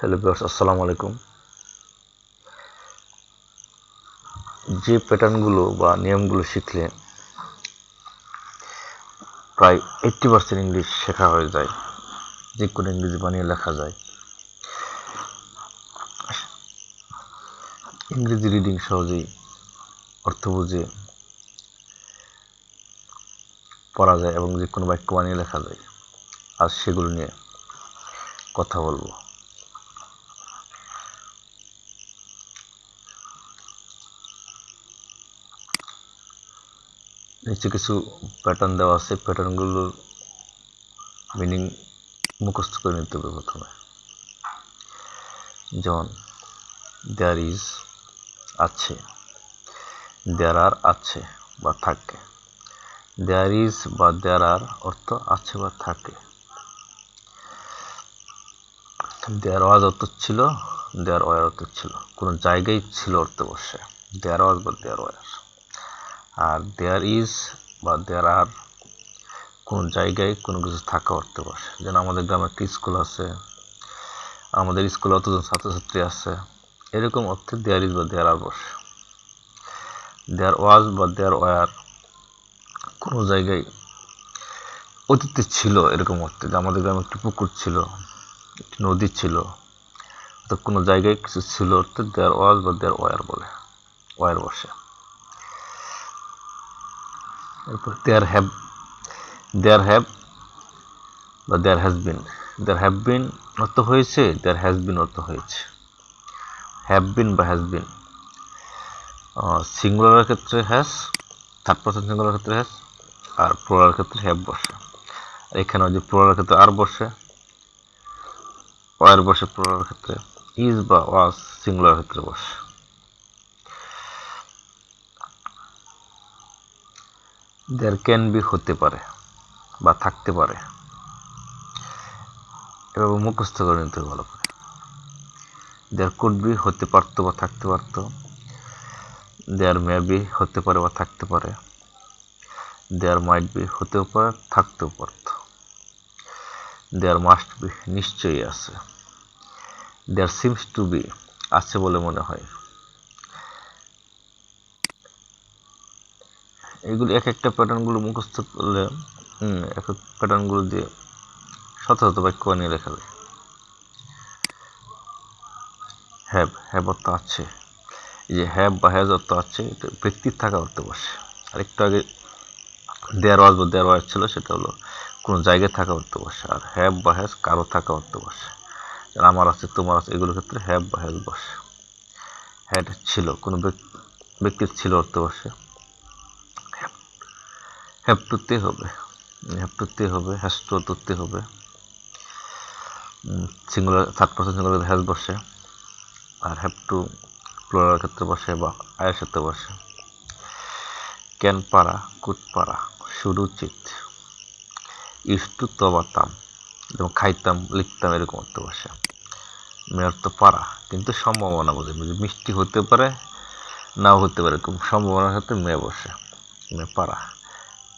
Hello viewers, আসসালামু আলাইকুম। যে প্যাটার্নগুলো বা নিয়মগুলো শিখলে প্রায় এইট্টি পার্সেন্ট ইংলিশ শেখা হয়ে যায়, যে কোনো ইংরেজি বানিয়ে লেখা যায়। ইংরেজি রিডিং সহজেই অর্থ বুঝে পড়া যায় এবং যে কোনো বাক্য বানিয়ে লেখা যায়। আজ সেগুলো নিয়ে কথা বলব। নিচে কিছু প্যাটার্ন দেওয়া আছে। প্যাটার্নগুলোর মিনিং মুখস্থ করে নিতে হবে প্রথমে। যেমন দেয়ার ইজ আছে। দেয়ার আর আছে বা থাকে। দেয়ার ইজ বা দেয়ার আর অর্থ আছে বা থাকে। দেয়ার ওয়াজ অর্থ ছিল দেয়ার ওয়ার অর্থ ছিল। কোনো জায়গায় ছিল অর্থ বসে দেয়ার ওয়াজ বা there were R there is বা দেয়ার আর কোন জায়গায় কোনো কিছু থাকা অর্থে বসে যেন আমাদের গ্রামে একটি স্কুল আছে, আমাদের স্কুলে অতজন ছাত্রছাত্রী আছে, এরকম অর্থে দেয়ার ইজ বা দেয়ার আর বসে। দেয়ার ওয়াজ বা দেয়ার ওয়ার কোনো জায়গায় অতীতে ছিল এরকম অর্থে, যে আমাদের গ্রামে একটি পুকুর ছিল, একটি নদী ছিল তো কোনো জায়গায় কিছু ছিল অর্থে দেয়ার ওয়াজ বা দেয়ার ওয়ার বলে ওয়ার বসে। এরপর দেয়ার হ্যাভ দেয়ার হ্যাভ বা দেয়ার has bin there have been অর্থ হয়েছে দেয়ার হ্যাজ বিন অর্থ হয়েছে। হ্যাভ বিন বা হ্যাজ বিন সিঙ্গুলারের ক্ষেত্রে হ্যাজ থার্ড পার্সন সিঙ্গুলার ক্ষেত্রে হ্যাজ আর প্লোরার ক্ষেত্রে হ্যাভ বসে। এখানে যে প্লোরার ক্ষেত্রে আর বসে ওয়ার বসে প্লোরার ক্ষেত্রে ইজ বা ওয়াজ সিঙ্গুলার ক্ষেত্রে বসে। দেয়ার ক্যান বি হতে পারে বা থাকতে পারে। এভাবে মুখস্থ করে নিতে ভালো করে। দেয়ার কুড বি হতে পারতো বা থাকতে পারতো। দেয়ার মে বি হতে পারে বা থাকতে পারে। দেয়ার মাইট বি হতেও পারে, থাকতেও পারত। দেয়ার মাস্ট বি নিশ্চয়ই আছে। দেয়ার সিমস টু বি আছে বলে মনে হয়। এগুলো এক একটা প্যাটার্নগুলো মুখস্থ করলে এক এক প্যাটার্নগুলো দিয়ে শত শত বাক্য বানিয়ে লেখা যায়। হ্যাব হ্যাব অর্থ আছে। এই যে হ্যাব বা হ্যাজ অর্থ আছে, এটা ব্যক্তির থাকা অর্থ বসে আর একটু আগে দেয়ার ওয়াজ বা দেয়ার ওয়াজ ছিল, সেটা হলো, কোনো জায়গায় থাকা অর্থ বসে আর হ্যাব বা হ্যাজ কারও থাকা অর্থ বসে আমার আছে, তোমার আছে, এগুলোর ক্ষেত্রে হ্যাব বা হ্যাজ বসে। হ্যাড ছিল, কোনো ব্যক্তির ছিল অর্থ বসে হ্যাভ টুতে হবে। হ্যাভ টুতে হবে হ্যাজ টু তুতে হবে singular, third person singular has বসে আর হ্যাভ টু প্লোরার ক্ষেত্রে বসে বা আয়ের ক্ষেত্রে বসে। ক্যান পারা কুট পারা শুরু উচিত ইস টু তবাতাম যেমন খাইতাম, লিখতাম, এরকম অর্থ বসে। মেয়র তো পারা কিন্তু সম্ভাবনা বোঝে মিষ্টি হতে পারে, নাও হতে পারে সম্ভাবনার সাথে মেয়ে বসে, মেয়ে পারা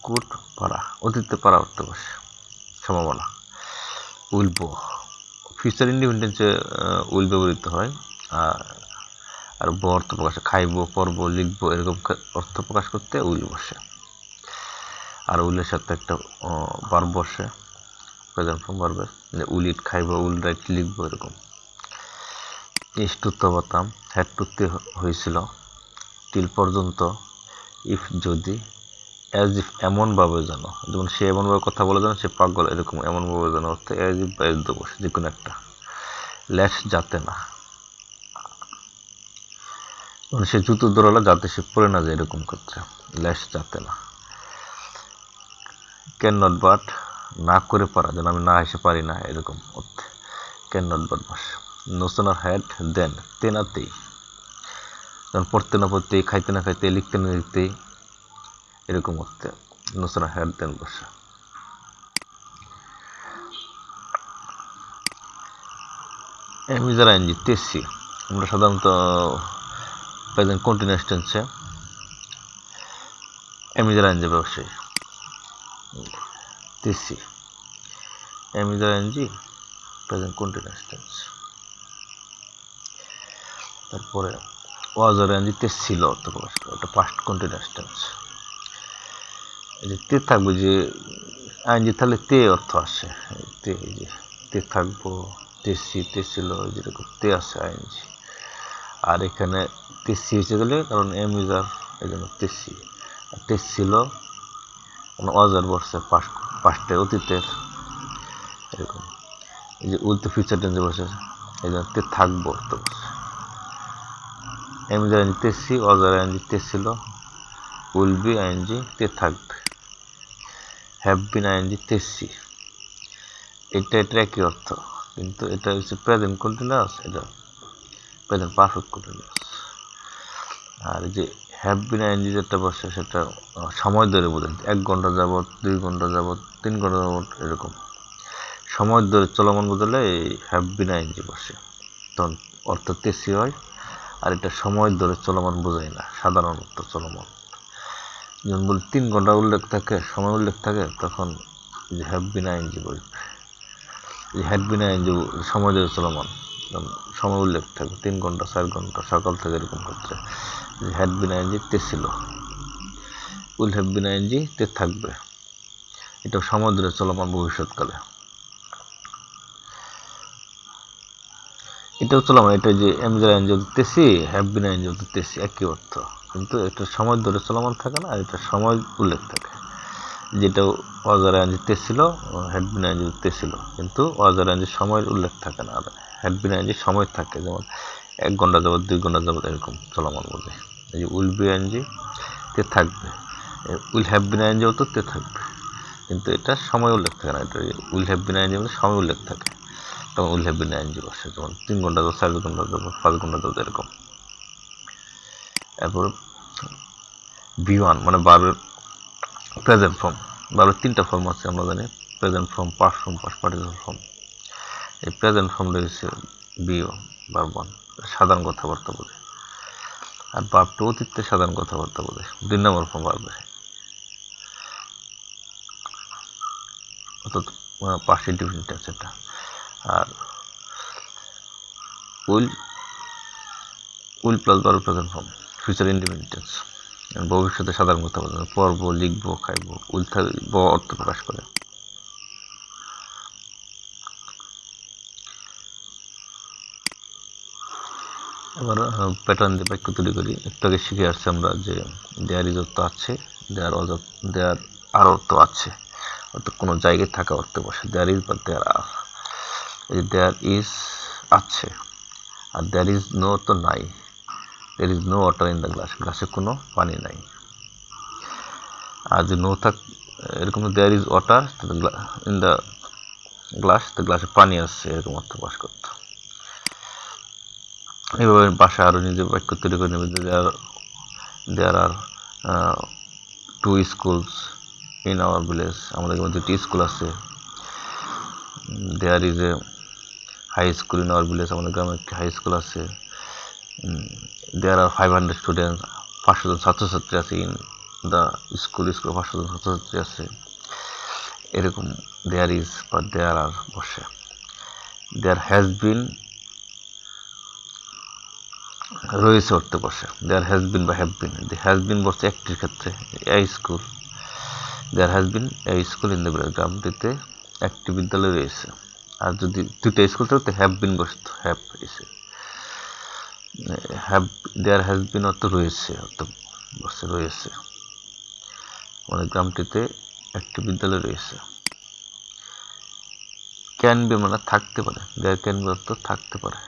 কুট পারা অতীতে পারা অর্থ বসে, সম্ভাবনা। উইলব ফিউচার ইন্ডিপেন্ডেন্সে উইল ব্যবহৃত হয়, আর ব অর্থ প্রকাশে, খাইব, পড়ব, লিখব, এরকম অর্থ প্রকাশ করতে উইল বসে। আর উইলের সাথে একটা বার বসে প্রেজেন্ট ফর্ম বারবে উইল ইট খাইব, উল রাইট লিখব, এরকম। ইষ্টুত্ব বাতাম হ্যাড টুতে হয়েছিল, টিল পর্যন্ত ইফ যদি অ্যাজ ইফ এমনভাবে যেন, যেমন সে এমনভাবে কথা বলে যেন সে পাগল, এরকম এমনভাবে যেন অর্থে অ্যাজ ইফ বা এজ যে কোনো একটা। ল্যাশ যাতে না। মানে সে জুতো দৌড়ালো যাতে সে পড়ে না যায় এরকম ক্ষেত্রে ল্যাশ যাতে না। ক্যান নট বাট না করে পারা, যেন আমি না এসে পারি না এরকম অর্থে ক্যান নট বাট বসে নোসনার হ্যাড দেন তেনাতেই। যেমন পড়তে না পড়তেই, খাইতে না খাইতে লিখতে না লিখতেই এরকম অর্থে নোসনা হ্যাড দেন বসে। এমনি যারা এনজি তেসি। আমরা সাধারণত প্রেজেন্ট কন্টিনিউয়াস টেন্সে এমনি যারা এনজি ব্যবসায়ী তেসি। এমনি যারা এনজি প্রেজেন্ট কন্টিনিউয়াস টেন্স। তারপরে ওয়াজার এনজিতে ছিল অর্থ প্রকাশ করে ওটা পাস্ট কন্টিনিউয়াস টেন্স যে তে থাকবে যে আইনজি তাহলে তে অর্থ আসে তে যে তে থাকব তেসি তে ছিল যেরকম তে আছে আইনজি আর এখানে তেসি এসে গেলে কারণ এম ইউজার, এই জন্য তেসি। তেস ছিল অজার বসছে পাঁচটে অতীতের, এরকম। এই যে উল্টো ফিউচার টেন্সে বসে এই জন্য তে থাকব তো এম ইউজার আইনজি তেসি, অজার আইনজি তে ছিল উইল বি আইনজি তে থাকবে হ্যাভ বিন আইনজি তেসি এটা এটা একই অর্থ, কিন্তু এটা হচ্ছে প্রেজেন্ট কন্টিনিউয়াস এটা প্রেজেন্ট পারফেক্ট কন্টিনিউয়াস আর যে হ্যাভ বিন আইনজি যেটা বসে সেটা সময় ধরে বোঝেন এক ঘণ্টা যাবৎ, দুই ঘণ্টা যাবৎ, তিন ঘণ্টা যাবৎ এরকম। সময় ধরে চলমান বোঝালে এই হ্যাভ বিন আইনজি বসে। তখন অর্থ তেসি হয়, আর এটা সময় ধরে চলমান বোঝায় না, সাধারণত চলমান। যখন বলি তিন ঘণ্টা উল্লেখ থাকে, সময় উল্লেখ থাকে, তখন হ্যাভ বিন আইনজি বলবে যে হ্যাড বিন আইনজি সময় ধরে চলমান। সময় উল্লেখ থাকবে তিন ঘণ্টা, চার ঘণ্টা, সকাল থেকে এরকম যে হ্যাড বিন আইনজি তে ছিল। উইল হ্যাভ বিন আইনজি তে থাকবে। এটা সময় চলমান ভবিষ্যৎকালে। এটাও চলমান, এটা যে এমজার আইন যদি তেসি হ্যাভ বিন আইন যদি তেসি একই অর্থ। কিন্তু এটা সময় ধরে চলমান থাকে না, এটা সময় উল্লেখ থাকে। যেটা অজার আইন তে ছিল হ্যাড বিন আইন তে ছিল, কিন্তু অজার আইন সময়ের উল্লেখ থাকে না, আর হ্যাড বিন আইন সময় থাকে, যেমন এক ঘণ্টা যাবত দুই ঘণ্টা যাবত এরকম চলমান বলে এই যে উইল বি আইনজি তে থাকবে উইল হ্যাভ বিন আইনজি তো তে থাকবে, কিন্তু এটা সময় উল্লেখ থাকে না, এটা উইল হ্যাভ বিন আইনজি মানে সময় উল্লেখ থাকে। তখন উইল হ্যাভ বিন আইনজি বসে, যেমন তিন ঘণ্টা যাব চার ঘণ্টা যাব পাঁচ ঘণ্টা যাব এরকম। এরপর বি ওয়ান মানে বারবের প্রেজেন্ট ফর্ম বারবের তিনটা ফর্ম আছে আমরা জানি present form past form past participle form এই প্রেজেন্ট ফর্ম রয়েছে বি ও বার ওয়ান সাধারণ কথাবার্তা বলে। আর বাপটা অতীতে সাধারণ কথাবার্তা বলে, দুই নম্বর ফর্ম বাড়বে অর্থাৎ পার্সি ডিফিনিট আছে এটা। আর উইল উইল প্লাস বার প্রেজেন্ট ফর্ম ফিউচার ইন্ডিপেন্ডেন্স ভবিষ্যতে সাধারণ কথা বলব, পড়ব, লিখব, খাইবো উইল থাকব অর্থ প্রকাশ করে। এবার প্যাটার্ন দিয়ে বাক্য তৈরি করি। একটু আগে শিখে আসছি আমরা যে দেয়ার ইজ অর্থ আছে দেয়ার অজ দেয়ার আর অর্থ আছে। অর্থাৎ কোনো জায়গায় থাকা অর্থ বসে। দেয়ার ইজ বা দেয়ার আর এই দেয়ার ইজ আছে। আর দেয়ার ইজ নো তো নাই। There is no water in the glass গ্লাসে কোনো পানি নাই। আর যে নো থাক এরকম there is water in the glass তো গ্লাসে পানি আসছে, এরকম অর্থ প্রকাশ করতো। এইভাবে বাসা আরও নিজের বাক্য তৈরি করে নেবে। There there are two schools in our village আমাদের এখানে দুটি স্কুল আছে। There is a high school in our village আমাদের গ্রামে একটি হাই স্কুল আছে। There are five hundred student পাঁচশো জন ছাত্রছাত্রী আছে ইন দ্য স্কুল স্কুল পাঁচশো ছাত্রছাত্রী আছে। এরকম দেয়ার ইজ বা দেয়ার আর বসে। দেয়ার হ্যাজ বিন রয়েছে অর্থে বসে। দেয়ার হ্যাজ বিন বা হ্যাভ বিন হ্যাজ বিন বসছে একটির ক্ষেত্রে a school there has been a school in the গ্রামটিতে একটি বিদ্যালয় রয়েছে। আর যদি দুইটা স্কুল থাকতো হ্যাভ বিন বসত হ্যাভ এসে। হ্যাভ দেয়ার হ্যাজ বিন অর্থ রয়েছে অর্থ রয়েছে। মানে গ্রামটিতে একটি বিদ্যালয় রয়েছে। ক্যান বি মানে থাকতে পারে দেয়ার ক্যান বি অর্থ থাকতে পারে।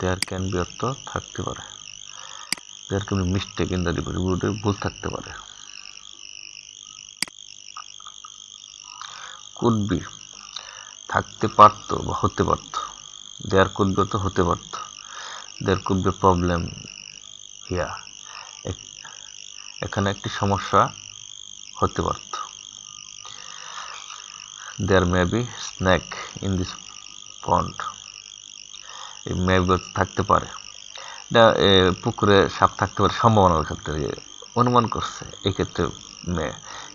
দেয়ার ক্যান বি অর্থ থাকতে পারে। There can be mistake in the report ভুল থাকতে পারে। কুড বি থাকতে পারতো বা হতে পারত। দেয়ার কুড বি তো হতে পারত। There could be problem here এখানে একটি সমস্যা হতে পারত। There may be snake in this pond maybe থাকতে পারে। এটা পুকুরে সাপ থাকতে পারে সম্ভাবনার ক্ষেত্রে অনুমান করছে এক্ষেত্রে ক্ষেত্রে মে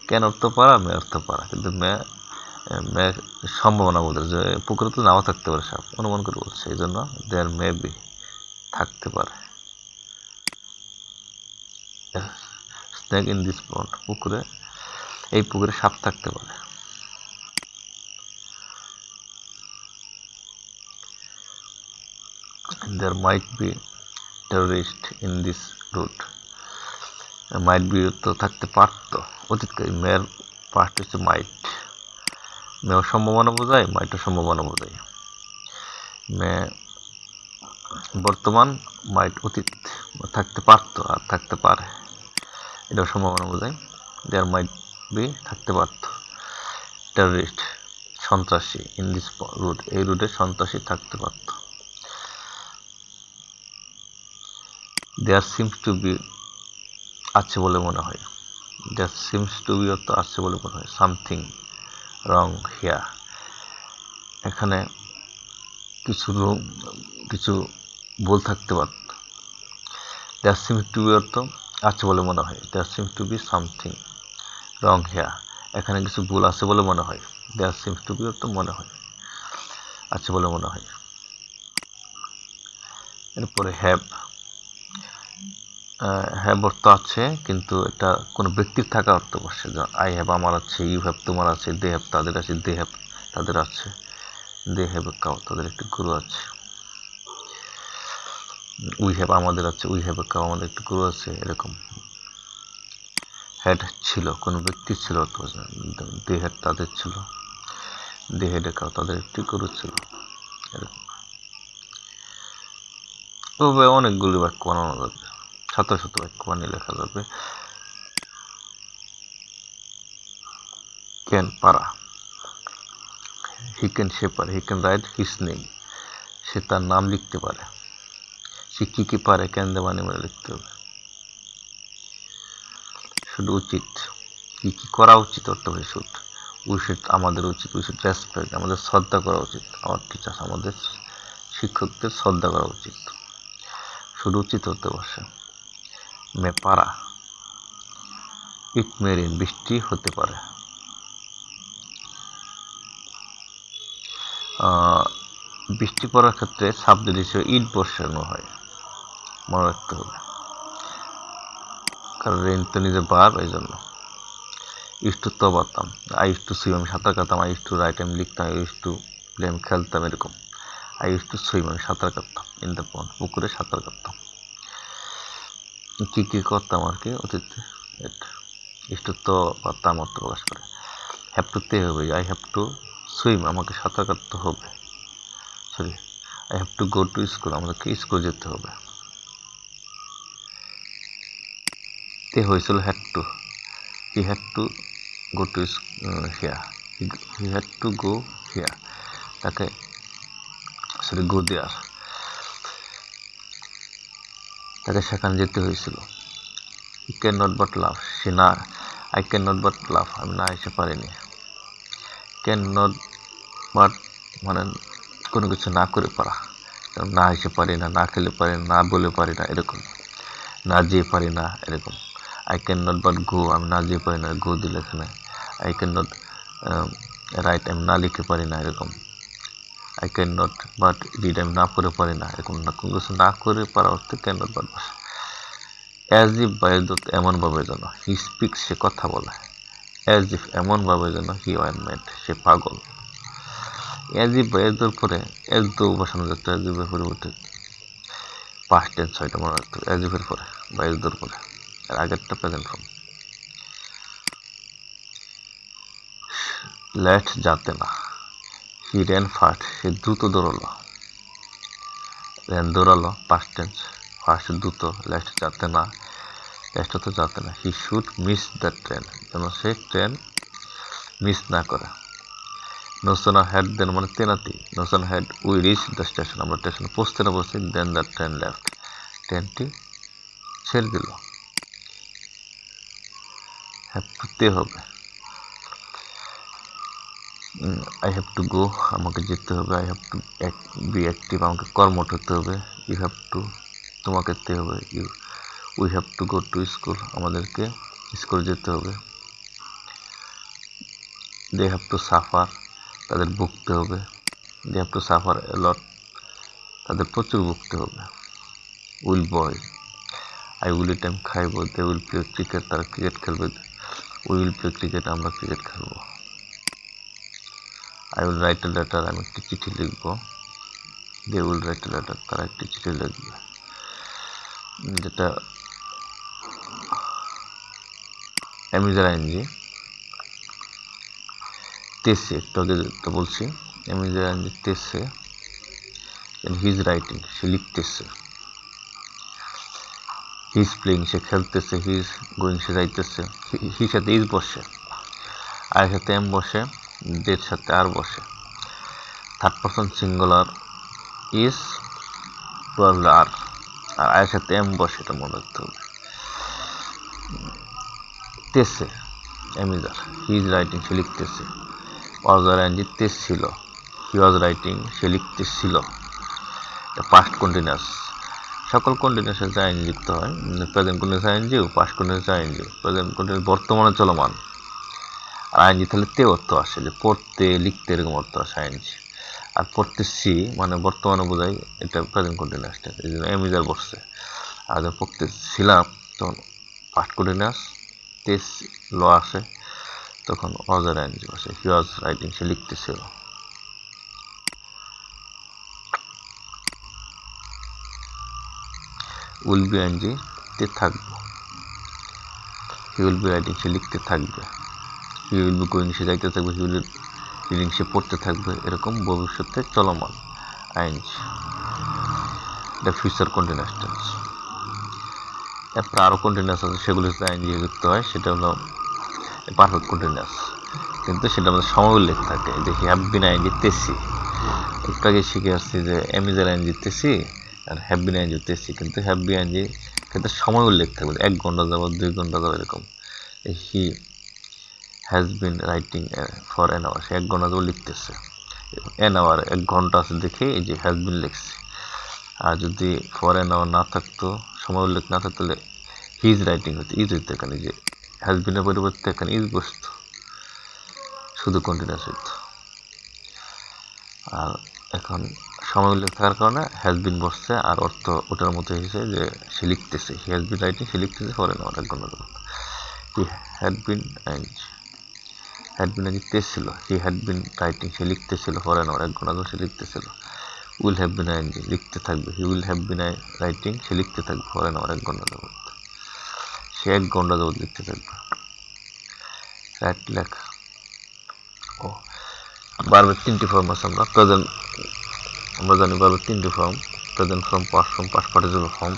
কেন অর্থ পারা মে অর্থ পারা। কিন্তু মে মে সম্ভাবনা বলতে যে পুকুরে তো নাও থাকতে পারে সাপ। অনুমান করে বলছে, এই জন্য দেয়ার মে বি থাকতে পারে। স্নেক ইন দিস পন্ড পুকুরে, এই পুকুরে সাপ থাকতে পারে। There might be terrorist in this route. Might be তো থাকতে পারতো অতীতকারী মেয়ের পার্ট হচ্ছে মাইট মেয়েও সম্ভাবনা বোঝায় মাইটও সম্ভাবনা বোঝায়। মেয়ে বর্তমান মাইট অতীত থাকতে পারতো আর থাকতে পারে। এটা সম্ভাবনা বোঝায় দেয়ার মাইট বি থাকতে পারতো। টেররিস্ট, সন্ত্রাসী, ইন দিস রুট, এই রুটে সন্ত্রাসী থাকতে পারত। দেয়ার সিমস টু বি আছে বলে মনে হয়। দেয়ার সিমস টু বি অর্থ আছে বলে মনে হয়। সামথিং রং হিয়া এখানে কিছু কিছু ভুল থাকতে পারত। দেয়ার সিমস টু বি অর্থ আছে বলে মনে হয়। There seems to be something wrong here এখানে কিছু ভুল আছে বলে মনে হয়। দেয়ার সিমস টু বি অর্থ মনে হয়। আছে বলে মনে হয়। এরপরে হ্যাভ হ্যাভ অর্থ আছে, কিন্তু এটা কোনো ব্যক্তির থাকা অর্থ বসে। আই হ্যাভ আমার আছে ইউ হ্যাভ তোমার আছে দে হ্যাভ তাদের আছে দে হ্যাভ তাদের আছে দে হ্যাভ কাউ তাদের একটি গুরু আছে। উই হ্যাভ আমাদের আছে উই হ্যাভ কাউ আমাদের একটি গুরু আছে, এরকম। হ্যাড ছিল, কোনো ব্যক্তি ছিল দে হেড তাদের ছিল। দে হেডে কাউ তাদের একটি গরু ছিল। এরকম। অনেকগুলি বাক্য বানানো যাবে। শত শত বাক্য বানিয়ে লেখা যাবে। ক্যান পারা হি ক্যান সে পারে he can write his name সে তার নাম লিখতে পারে। সে কী কী পারে ক্যান দে মানে লিখতে হবে। শুধু উচিত, কী কী করা উচিত অর্থ শুট উচিত আমাদের উচিত উচিত রেসপেক্ট আমাদের শ্রদ্ধা করা উচিত। আমার টিচার আমাদের শিক্ষকদের শ্রদ্ধা করা উচিত। শুধু উচিত হতে বসে। মে পারা, ইট মেরিন বৃষ্টি হতে পারে। বৃষ্টি পড়ার ক্ষেত্রে শব্দ হিসেবে ইট বসানো হয় মনে রাখতে হবে কারণ রেন তো নিজে বার এই জন্য। ইউজ টু তো পারতাম। আই ইউজ টু সুইম আমি সাঁতার কাটতাম আই টু রাইট আমি লিখতাম আই ইউজ টু প্লে আমি খেলতাম, এরকম। আই ইউজ টু সুইম আমি সাঁতার কাটতাম ইন দ্য পন্ড পুকুরে সাঁতার কাটতাম। কী কী করতাম আর কি অতীতে? ইউজ টু তো পারতাম অর্থ প্রকাশ করে। হ্যাভ টু তে হবে আই হ্যাভ টু সুইম আমাকে সাঁতার কাটতে হবে। Sorry I have to go to school আমাদেরকে স্কুল যেতে হবে। তে হয়েছিল had to he had to go to here. He had to go here. তাকে সরি গো দেয়ার তাকে সেখানে যেতে হয়েছিল I can not but love, সে না I can not but love, আমি না এসে পারিনি ক্যান নট বাট মানে কোনো কিছু না করে পারা না এসে পারি না না খেলে পারি না বলে পারি না এরকম। না যেয়ে পারি না এরকম। I can not but go আমি না যেয়ে পারি না, গো দিলে এখানে। আই ক্যান নট রাইট আমি না লিখে পারি না এরকম। I can not but read আমি না পড়ে পারি না এরকম না। কোনো কিছু না করে পারা অর্থে ক্যান নট বাট বসে অ্যাজ ইফ বায়ুদত্ত এমনভাবে যেন হি স্পিক সে কথা বলে। অ্যাজ ইফ এমনভাবে যেন হি ওয়ান মেড সে পাগল। অ্যাজ ইফ বায়ুদোর পরে অ্যাজ দো বসানো যেত অ্যাজ ইফের পরিবর্তে পাস্ট টেন্স এটা মনে রাখতে অ্যাজ ইফের পরে বায়ুদোর পরে। আর আগেরটা প্রেজেন্ট ফর্ম লেট যাতে না। হি র্যান ফার্স্ট সে দ্রুত দৌড়ালো। র্যান দৌড়ালো পাস্ট টেন্স ফার্স্ট দ্রুত লেট যাতে না। লেস্ট তো যাতে না। He should miss the train যেন সে ট্রেন মিস না করে। নোসনা হ্যাড দেন মানে তেনাতি। No sooner had we reach the station আমরা স্টেশনে পৌঁছতে না পৌঁছতে দেন দ্য ট্রেন লেফট ট্রেনটি ছেড়ে দিল। হ্যাভ হবে আই হ্যাভ টু গো আমাকে যেতে হবে। I have to be active আমাকে কর্মঠ হতে হবে। ইউ হ্যাভ টু তোমাকে যেতে হবে। You we have to go to school আমাদেরকে স্কুল যেতে হবে। দে হ্যাভ টু সাফার তাদের ভুগতে হবে। They have to suffer lot তাদের প্রচুর ভুগতে হবে। উইল বয় আই উইল টাইম খাইব। দে উইল প্লে ক্রিকেট তারা ক্রিকেট খেলবে। উইল প্লে ক্রিকেট আমরা ক্রিকেট খেলব। I will write a letter আমি একটি চিঠি লিখব। They will write a letter তারা একটি চিঠি লিখবে। যেটা অ্যামিজার আইনজি তেসে একটু আগে তো বলছি অ্যামিজার আইনজি তেসে হিজ রাইটিং সে লিখতেছে। হিজ প্লেইং সে খেলতেছে হিজ গোয়িং সে যাইতেছে হি সাথে ইজ বসে, আর সাথে এম বসে ডের সাথে আর বসে। Third person singular is plus আর আর আয়ের সাথে এম বসে, এটা মনে রাখতে হবে। তেসে এমিজার হি ইজ রাইটিং সে লিখতেছে। অজার অ্যান্ডি তেস ছিল হি ওয়াজ রাইটিং সে লিখতেছিল। পাস্ট কন্টিনিউয়াস সকল কন্টিনিউসের যা আইন যুক্ত হয় প্রেজেন্ট কন্টিনিউস আইনজি ও পাস্ট কন্টিনিউস আইনজি প্রেজেন্ট কন্টিনিউস বর্তমানে চলমান। আর আইনজি তাহলে তে অর্থ আসে, যে পড়তে, লিখতে এরকম অর্থ আসে আইনজি আর পড়তে সি মানে বর্তমানে বোঝাই এটা প্রেজেন্ট কন্টিনিউসটা এই জন্য এমিজার বসছে। আর যখন পড়তেছিলাম তখন পাস্ট কন্টিনিউস তেস ল আসে, তখন অজার আইনজি বসে। হি ওয়াজ রাইটিং সে লিখতেছিল। উইল বি আইনজি তে থাকব হি উইল বি রাইটিং সে লিখতে থাকবে হি উইল বি গোয়িং সে যাইতে থাকবে হি উইল রিডিং সে পড়তে থাকবে এরকম ভবিষ্যতে চলমান আইনজ দ্য ফিউচার কন্টিনিউয়াস টেন্স এরপর আরও কন্টিনিউয়াস আছে, সেগুলো সাথে আইনজি যুক্ত হয়, সেটা হলো পারফেক্ট কন্টিনিউয়াস কিন্তু সেটা আমাদের সময় উল্লেখ থাকে যে হ্যাভ বিন আইনজি তেসি একটু আগে শিখে আসছি যে এমিজার আইনজি তেসি আর হ্যাভ বিন আইনজি তেসি কিন্তু হ্যাভ বিন আইনজি কিন্তু সময় উল্লেখ থাকবে এক ঘণ্টা যাব দুই ঘণ্টা যাব এরকম। He has been writing for an hour সে এক ঘণ্টা ধরে লিখতেছে। অ্যান আওয়ার এক ঘণ্টা আছে দেখে এই যে হ্যাজ বিন লিখছে। আর যদি ফর অ্যান আওয়ার না থাকতো, সময় উল্লেখ না থাকতো, তাহলে হিজ রাইটিং হতো ইজ হইতো এখানে যে হ্যাজ বিনের পরিবর্তে এখানে ইজ বসতো। শুধু কন্টিনিউস হইতো আর এখন সময় উল্লেখ থাকার কারণে হ্যাজ বিন বসছে, আর অর্থ ওটার মধ্যে হয়েছে যে সে লিখতেছে। হি বিন রাইটিং সে লিখতেছে ফর অ্যান আওয়ার এক ঘণ্টা ধরে he had been and had been লিখতেছিল। He had been writing সে লিখতেছিল ফর অ্যান আওয়ার ঘণ্টা ধরে সে লিখতেছিল। উইল হ্যাভ বিন আইন লিখতে থাকবে। He will have been I writing সে লিখতে থাকবে ফরেন ঘণ্টা যাবত সে এক ঘণ্টা যাবত লিখতে থাকবে। রাইট লেখা ও, বারবার তিনটি ফর্ম আমরা। প্রেজেন্ট আমরা জানি বারবার তিনটি form present form past form past participle form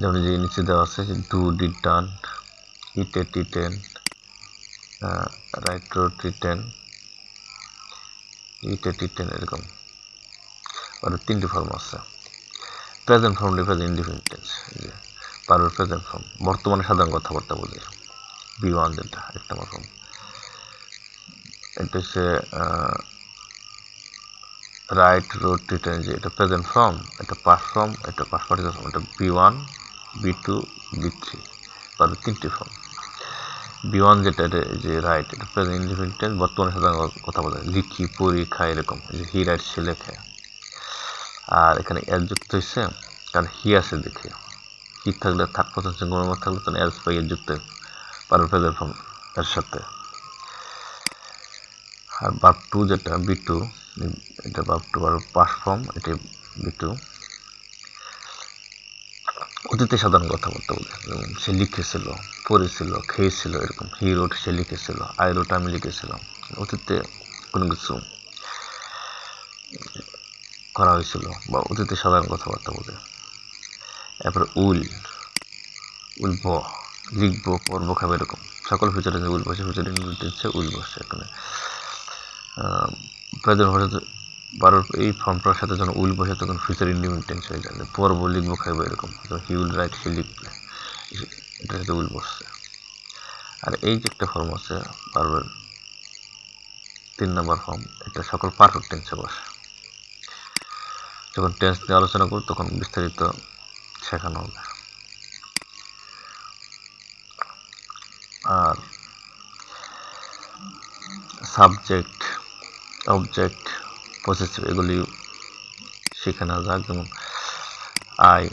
যেমন যে নিচে দেওয়া আছে do did done eat eaten write ten eat T ten এরকম। আর তিনটি ফর্ম আছে। প্রেজেন্ট ফর্ম প্রেজেন্ট ইন্ডিপেন্ডেন্স যে পারোর প্রেজেন্ট ফর্ম বর্তমানে সাধারণ কথাবার্তা বোঝে বি ওয়ান যেটা এক নম্বর ফর্ম এটা হচ্ছে রাইট রোড রিটেন যে এটা প্রেজেন্ট ফর্ম এটা পাস ফর্ম এটা পাস পার্টিকুলার ফর্ম এটা V one V two V three পারোর তিনটি ফর্ম বি ওয়ান যেটা যে রাইট এটা প্রেজেন্ট ইন্ডিপেন্ডেন্স বর্তমানে সাধারণ কথা বলে। লিখি, পড়ি, খাই, এরকম। যে হি রাইট সে লেখে। আর এখানে এর যুক্ত হয়েছে কারণ হি আছে দেখে। হি থাকলে থার্ড পার্সন সিঙ্গুলার থাকলে তখন এস পাই এর যুক্ত পারোর প্রেজেন্ট ফর্ম এর সাথে। আর বাপ টু যেটা বি টু এটা বাপ টু আর পাস ফর্ম এটা বি অতীতে সাধারণ কথাবার্তা বলে। যেমন সে লিখেছিল, পড়েছিল, খেয়েছিল এরকম। হি রোড সে লিখেছিল আই রোড আমি লিখেছিলাম। অতীতে কোনো কিছু করা হয়েছিল বা অতীতে সাধারণ কথাবার্তা বলে। এরপর উল উলব লিখব, পড়ব খাবে এরকম। সকল ফিচারে উল বসে ফিচার উল বসে এখানে। প্রেজেন্ট ভাষাতে বারোর এই ফর্মটার সাথে যখন উইল বসে, তখন ফিউচার ইন্ডিপেন্ডেন্স হয়ে যাবে পড়ব লিখব, খাইবো এরকম। হি উইল রাইট সে লিখবে এটার সাথে উইল বসছে। আর এই যে একটা ফর্ম আছে বারবার তিন নম্বর ফর্ম এটা সকল পারফেক্ট টেন্সে বসে। যখন টেন্স নিয়ে আলোচনা করব, তখন বিস্তারিত শেখানো হবে। আর সাবজেক্ট অবজেক্ট পসেসিভ এগুলি শেখানো যাক। যেমন আই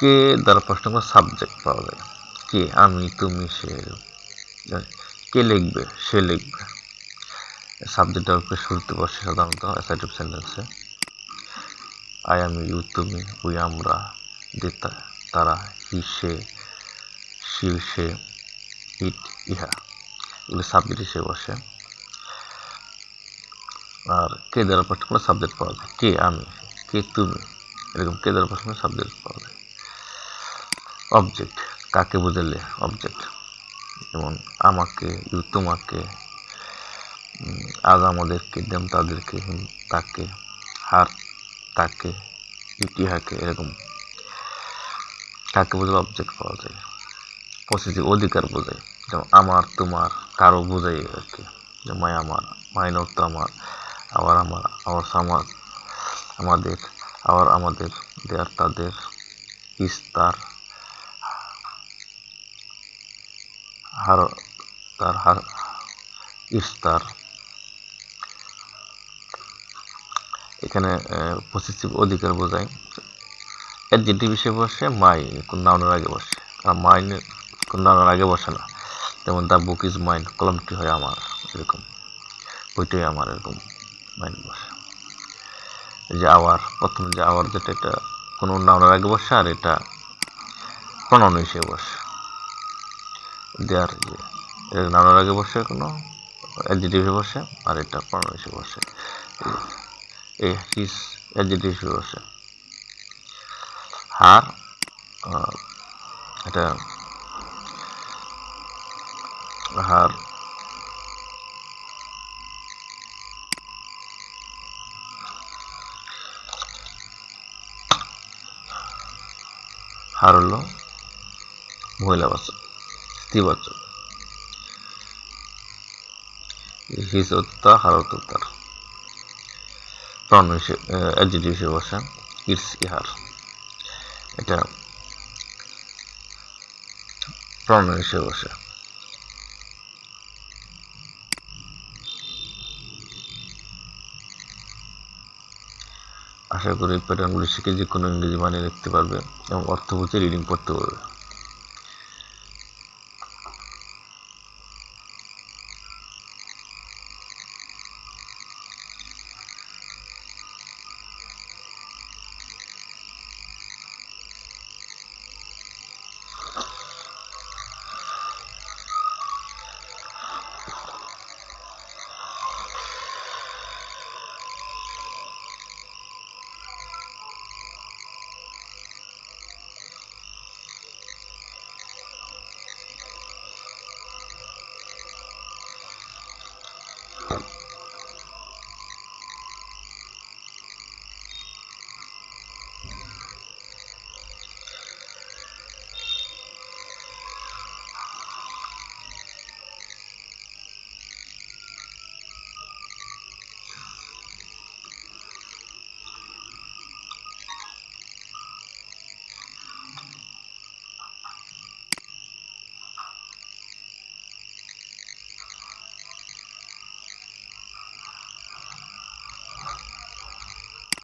কে দ্বারা প্রশ্ন করে সাবজেক্ট পাওয়া যায়। কে আমি, তুমি, সে। কে লিখবে, সে লিখবে। সাবজেক্টের উপরে শুরুতে বসে সাধারণত অ্যাসাইটিভ সেন্টেন্সে আই আমি ইউ তুমি উই আমরা, যে তারা হি সে শিল সে ইট ইহা। এগুলো সাবজেক্ট হিসেবে বসে। আর কে দ্বারা প্রশ্ন কোনো সাবজেক্ট পাওয়া যায়? কে, আমি, কে, তুমি? এরকম কে দ্বারা প্রশ্ন সাবজেক্ট পাওয়া যায়? অবজেক্ট কাকে বোঝালে অবজেক্ট যেমন আমাকে ইউ তোমাকে আজ আমাদেরকে দেম তাদেরকে, হিম, তাকে, হার, তাকে, ইতিহাকে, এরকম কাকে বোঝালে অবজেক্ট পাওয়া যায়? পজিটিভ অধিকার বোঝায়। যেমন আমার, তোমার, কারও বোঝাই আর কি। মাই আমার মাইন অর্থ আমার আবার আমার, আবার আমাদের আবার আমাদের দেয়ার তাদের ইস্তার, হার, তার হার, ইস্তার। এখানে পজিটিভ অধিকার বোঝায়। অ্যাডজেক্টিভ হিসেবে বসে, মাই কোন নাউনের আগে বসে। আর মাইন কোন নাউনের আগে বসে না। যেমন দ্য বুক ইজ মাইন কলমটি হয় আমার, এরকম। বইটাই আমার, এরকম। এই যে আওয়ার প্রথম যে আওয়ার যেটা এটা কোনো নাউনের আগে বসে আর এটা প্রণন হিসেবে বসে। দেয়ার যে এটা আগে বসে কোনো অ্যাডজেক্টিভ হিসেবে বসে আর এটা প্রণন হিসেবে বসে। এ হিস অ্যাডজেক্টিভ হিসেবে বসে। হার এটা হার হার হলো মহিলা বাচক স্ত্রীবাচক হিস হত্যা হার হত্যার প্রণ হিসেবে অ্যাডজেক্টিভ হিসেবে বসে ইটস ইহার। এটা প্রণ হিসেবে বসে। আশা করি প্যাটার্নগুলি শিখে যে কোনো ইংরেজি মানে লিখতে পারবে এবং অর্থ বুঝে রিডিং পড়তে পারবে।